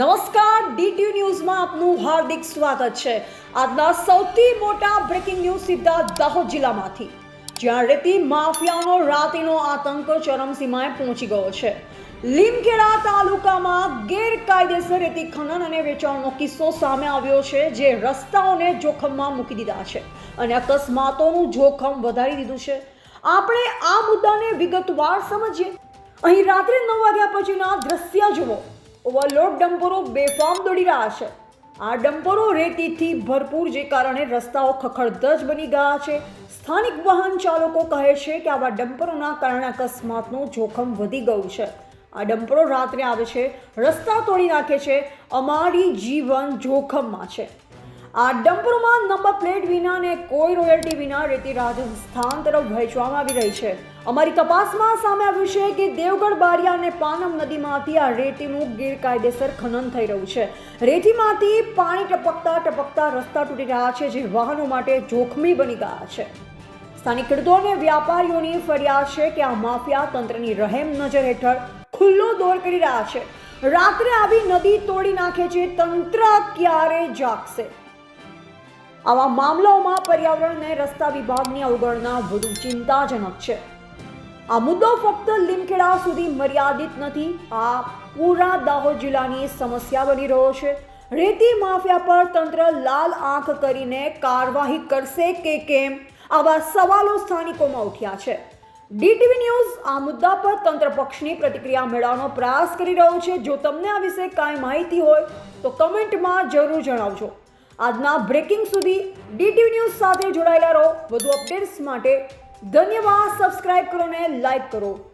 નમસ્કાર ડીટી ન્યૂઝમાં આપનું હાર્દિક સ્વાગત છે. આજના સૌથી મોટા બ્રેકિંગ ન્યૂઝ સીધા દાહોદ જિલ્લામાંથી. જ્યાં રેતી માફિયાનો રાતીનો આતંક ચરમસીમાએ પહોંચી ગયો છે. લીમખેડા તાલુકામાં ગેરકાયદેસર રેતી ખનન અને વેચાણનો કિસ્સો સામે આવ્યો છે, જે રસ્તાઓને જોખમમાં મૂકી દીધા છે અને અકસ્માતોનું જોખમ વધારી દીધું છે. આપણે આ મુદ્દાને વિગતવાર સમજીએ. અહીં રાત્રે નવ વાગ્યા પછીના દ્રશ્ય જુઓ. ઓવરલોડ ડમ્પરો બેફામ દોડી રહ્યા છે. આ ડમ્પરો રેતીથી ભરપૂર જે કારણે રસ્તાઓ ખખડધજ બની ગયા છે. સ્થાનિક વાહન ચાલકો કહે છે કે આવા ડમ્પરોના કારણે અકસ્માતનું જોખમ વધી ગયું છે. આ ડમ્પરો રાત્રે આવે છે, રસ્તા તોડી નાખે છે, અમારી જીવન જોખમમાં છે. આ ડમ્પરોમાં નંબર પ્લેટ વિના અને કોઈ રોયલ્ટી વિના રેતી રાજસ્થાન તરફ વહેંચવામાં આવી રહી છે. અમારી તપાસમાં સામે આવ્યું છે કે દેવગઢ બારિયા અને પાનમ નદીમાંથી આ રેતીનું ગેરકાયદેસર ખનન થઈ રહ્યું છે. રેતીમાંથી પાણી ટપકતા ટપકતા રસ્તા તૂટી રહ્યા છે જે વાહનો માટે જોખમી બની ગયા છે. સ્થાનિક ખેડૂતો અને વ્યાપારીઓની ફરિયાદ છે કે આ માફિયા તંત્રની રહેમ નજર હેઠળ ખુલ્લો દોર કરી રહ્યા છે. રાત્રે આવી નદી તોડી નાખે છે, તંત્ર ક્યારે જાગશે? આવા મામલાઓમાં પર્યાવરણ અને રસ્તા વિભાગની અવગણના વધુ ચિંતાજનક છે. આ મુદ્દો ફક્ત લીમખેડા સુધી મર્યાદિત નથી, આ પૂરા દાહોદ જિલ્લાની સમસ્યા બની રહ્યો છે. રેતી માફિયા પર તંત્ર લાલ આંખ કરીને કાર્યવાહી કરશે કે કેમ? આવા સવાલો સ્થાનિકોમાં ઉઠ્યા છે. ડીટીવી ન્યૂઝ આ મુદ્દા પર તંત્ર પક્ષની પ્રતિક્રિયા મેળવવાનો પ્રયાસ કરી રહ્યો છે. જો તમને આ વિશે કાંઈ માહિતી હોય, તો કમેન્ટમાં જરૂર જણાવજો. આજના બ્રેકિંગ સુધી ડીટીવી ન્યૂઝ સાથે જોડાયેલા રહો. વધુ અપડેટ્સ માટે ધન્યવાદ. સબસ્ક્રાઇબ કરો ને લાઈક કરો.